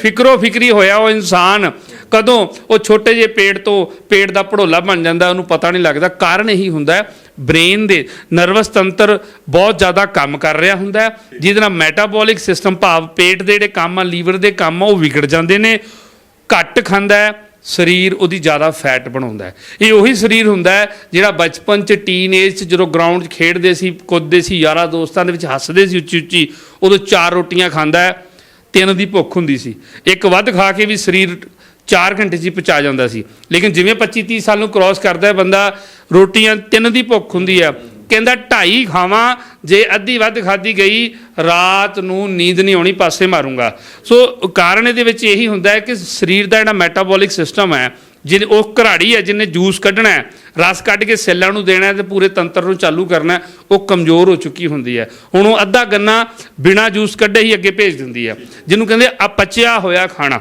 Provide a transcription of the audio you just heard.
ਫਿਕਰੋ ਫਿਕਰੀ ਹੋਇਆ ਉਹ ਇਨਸਾਨ। ਕਦੋਂ ਉਹ ਛੋਟੇ ਜਿਹੇ ਪੇਟ ਤੋਂ ਪੇਟ ਦਾ ਭੜੋਲਾ ਬਣ ਜਾਂਦਾ, ਉਹਨੂੰ ਪਤਾ ਨਹੀਂ ਲੱਗਦਾ। ਕਾਰਨ ਇਹੀ ਹੁੰਦਾ ਹੈ ਬ੍ਰੇਨ ਦੇ ਨਰਵਸ ਤੰਤਰ ਬਹੁਤ ਜ਼ਿਆਦਾ ਕੰਮ ਕਰ ਰਿਹਾ ਹੁੰਦਾ ਜਿਹਦੇ ਨਾਲ ਮੈਟਾਬੋਲਿਕ ਸਿਸਟਮ ਭਾਵ ਪੇਟ ਦੇ ਜਿਹੜੇ ਕੰਮ ਆ, ਲੀਵਰ ਦੇ ਕੰਮ ਆ, ਉਹ ਵਿਗੜ ਜਾਂਦੇ ਨੇ। ਘੱਟ ਖਾਂਦਾ ਹੈ, ਸਰੀਰ ਉਹਦੀ ਜ਼ਿਆਦਾ ਫੈਟ ਬਣਾਉਂਦਾ ਇਹ ਉਹੀ ਸਰੀਰ ਹੁੰਦਾ ਜਿਹੜਾ ਬਚਪਨ ਚ ਟੀਨ ਏਜ ਚ ਜਦੋਂ ਗਰਾਊਂਡ 'ਚ ਖੇਡਦੇ ਸੀ, ਕੁੱਦਦੇ ਸੀ, ਯਾਰਾਂ ਦੋਸਤਾਂ ਦੇ ਵਿੱਚ ਹੱਸਦੇ ਸੀ ਉੱਚੀ ਉੱਚੀ ਉਦੋਂ ਚਾਰ ਰੋਟੀਆਂ ਖਾਂਦਾ ਹੈ। ਤਿੰਨ ਦੀ ਭੁੱਖ ਹੁੰਦੀ ਸੀ। ਇੱਕ ਵੱਧ ਖਾ ਕੇ ਵੀ ਸਰੀਰ 4 ਘੰਟੇ 'ਚ ਹੀ ਪਚਾ ਜਾਂਦਾ ਸੀ। ਲੇਕਿਨ ਜਿਵੇਂ 25 30 ਸਾਲ ਨੂੰ ਕ੍ਰਾਸ ਕਰਦਾ ਹੈ ਬੰਦਾ, ਰੋਟੀਆਂ ਤਿੰਨ ਦੀ ਭੁੱਖ ਹੁੰਦੀ ਆ ਕਹਿੰਦਾ ਢਾਈ ਖਾਵਾਂ, ਜੇ ਅੱਧੀ ਵੱਧ ਖਾਦੀ ਗਈ, ਰਾਤ ਨੂੰ ਨੀਂਦ ਨਹੀਂ ਆਉਣੀ, ਪਾਸੇ ਮਾਰੂੰਗਾ। ਸੋ ਕਾਰਨ ਇਹਦੇ ਵਿੱਚ ਇਹੀ ਹੁੰਦਾ ਹੈ ਕਿ ਸਰੀਰ ਦਾ ਜਿਹੜਾ ਮੈਟਾਬੋਲਿਕ ਸਿਸਟਮ ਹੈ ਜਿਹਨੇ ਉਹ ਘਰਾੜੀ ਹੈ, ਜਿਹਨੇ ਜੂਸ ਕੱਢਣਾ ਹੈ, ਰਸ ਕੱਢ ਕੇ ਸੈੱਲਾਂ ਨੂੰ ਦੇਣਾ ਹੈ ਤੇ ਪੂਰੇ ਤੰਤਰ ਨੂੰ ਚਾਲੂ ਕਰਨਾ ਉਹ ਕਮਜ਼ੋਰ ਹੋ ਚੁੱਕੀ ਹੁੰਦੀ ਹੈ। ਹੁਣ ਉਹ ਅੱਧਾ ਗੰਨਾ ਬਿਨਾ ਜੂਸ ਕੱਢੇ ਹੀ ਅੱਗੇ ਭੇਜ ਦਿੰਦੀ ਹੈ, ਜਿਹਨੂੰ ਕਹਿੰਦੇ ਅਪਚਿਆ ਹੋਇਆ ਖਾਣਾ।